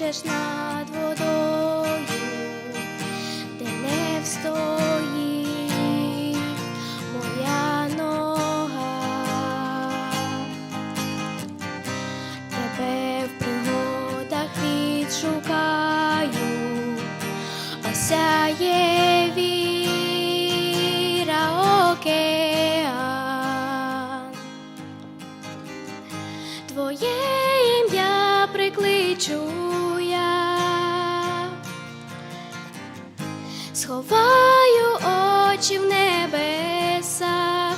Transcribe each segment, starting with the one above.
кличеш над водою, де не встоїть моя нога. Тебе в пригодах відшукаю, осяє віра океан. Твоє ім'я прикличу сховаю очі в небесах,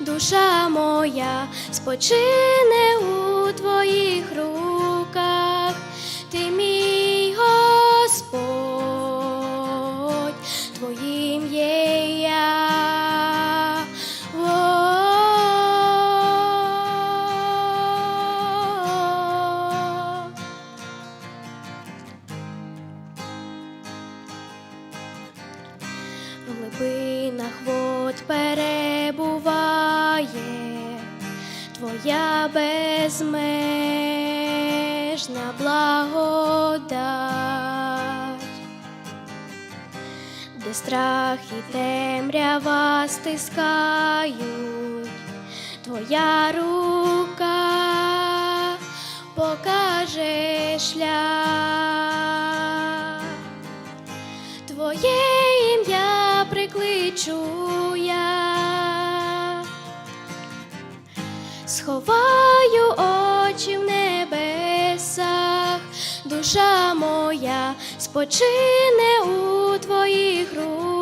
душа моя спочине у глибинах вод перебуває твоя безмежна благодать, де страх і темрява стискають, твоя рука покаже шлях. Сховаю очі в небесах, душа моя спочине у твоїх руках,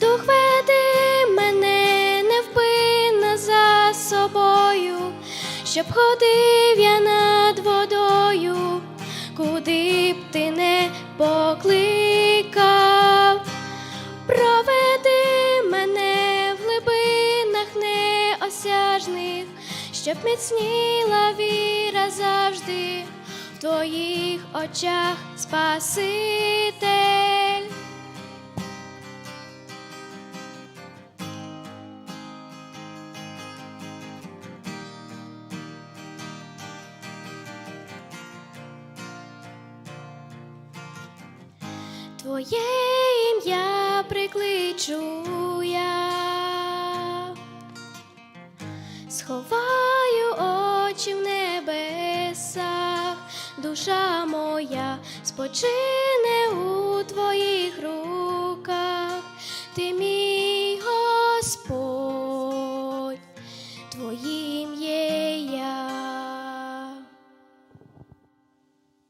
Дух веди мене невпинно за собою, щоб ходив я над водою, куди б ти не покликав. Проведи мене в глибинах неосяжних, щоб міцніла віра завжди в твоїх очах Спаситель. Твоє ім'я прикличу я, сховаю очі в небесах, душа моя спочине у твоїх руках, ти мій Господь, твої.